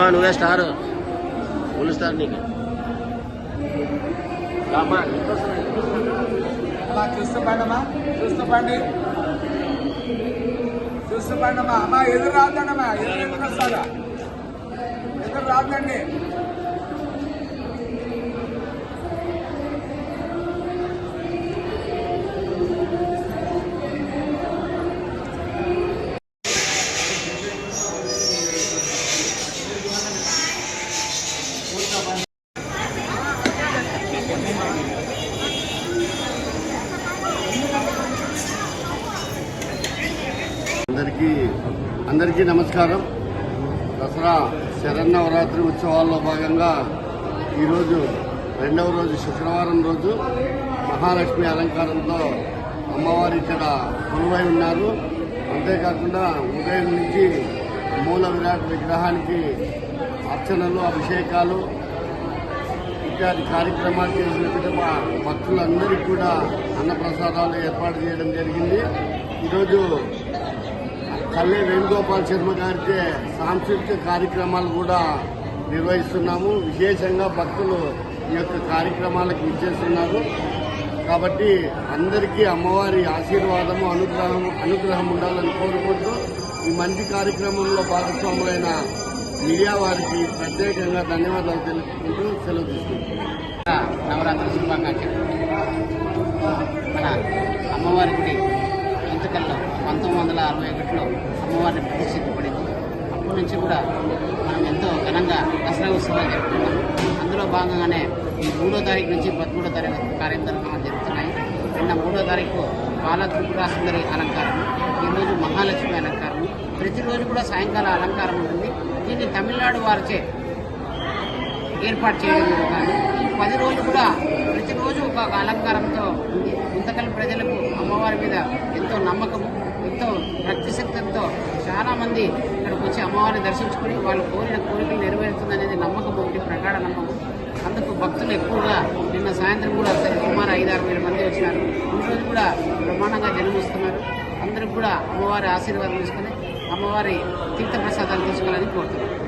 నువ్వే star. Full star నీకు. రామ్మా. అమ్మా చూస్తూ పండమ్మా చూస్తూ పండి. చూస్తూ పండమ్మా. అమ్మా ఎదురు రాదండమ్మా ఎదురు ఎందుకు వస్తుందా ఎదురు రాదండి అందరికీ అందరికీ నమస్కారం. దసరా శరన్నవరాత్రి ఉత్సవాల్లో భాగంగా ఈరోజు రెండవ రోజు శుక్రవారం రోజు మహాలక్ష్మి అలంకారంతో అమ్మవారు ఇక్కడ కొలువై ఉన్నారు. అంతేకాకుండా ఉదయం నుంచి మూల విరాట్ విగ్రహానికి అర్చనలు అభిషేకాలు ఇత్యాది కార్యక్రమాలు చేసినప్పుడు మా భక్తులందరికీ కూడా అన్నప్రసాదాలు ఏర్పాటు చేయడం జరిగింది. ఈరోజు కల్లే వేణుగోపాల్ శర్మ గారిచే సాంస్కృతిక కార్యక్రమాలు కూడా నిర్వహిస్తున్నాము. విశేషంగా భక్తులు ఈ యొక్క కార్యక్రమాలకు ఇచ్చేస్తున్నారు కాబట్టి అందరికీ అమ్మవారి ఆశీర్వాదము అనుగ్రహం అనుగ్రహం ఉండాలని కోరుకుంటూ ఈ మంచి కార్యక్రమంలో భాగస్వాములైన మీడియా వారికి ప్రత్యేకంగా ధన్యవాదాలు తెలుసుకుంటూ సెలవు తీసుకుంటున్నాను. నవరాత్రి శుభాకాంక్షలు. మన అమ్మవారి గుడి ఇంతకల్లో పంతొమ్మిది వందల అరవై ఒకటిలో అమ్మవారిని ప్రతిష్ఠించబడింది. అప్పటి నుంచి కూడా మనం ఎంతో ఘనంగా దసరా ఉత్సవాలు జరుపుకున్నాం అందులో భాగంగానే ఈ మూడో తారీఖు నుంచి పదమూడో తారీఖు కార్యక్రమాలు జరుగుతున్నాయి. నిన్న మూడో తారీఖు బాలత్రిపుర సుందరి అలంకారం ఈరోజు మహాలక్ష్మి అలంకారం ప్రతిరోజు కూడా సాయంకాల అలంకారం ఉంటుంది. తమిళనాడు వారిచే ఏర్పాటు చేయడం జరుగుతుంది. ఈ పది రోజులు కూడా ప్రతిరోజు ఒక అలంకారంతో ఉంది గుంతకల్ ప్రజలకు అమ్మవారి మీద ఎంతో నమ్మకం ఎంతో భక్తి చాలామంది ఇక్కడికి వచ్చి అమ్మవారిని దర్శించుకుని వాళ్ళు కోరిన కోరికలు నెరవేరుతుందనేది నమ్మకం ఒకటి ప్రగాఢ నమ్మకం. అందుకు భక్తులు ఎక్కువగా నిన్న సాయంత్రం కూడా సుమారు ఐదారు వేల మంది వచ్చినారు. ఈ రోజు కూడా బ్రహ్మాండంగా జన్మిస్తున్నారు అందరూ కూడా అమ్మవారి ఆశీర్వాదం తీసుకొని అమ్మవారి తీర్థప్రసాదాలు తీసుకోవాలని కోరుతున్నారు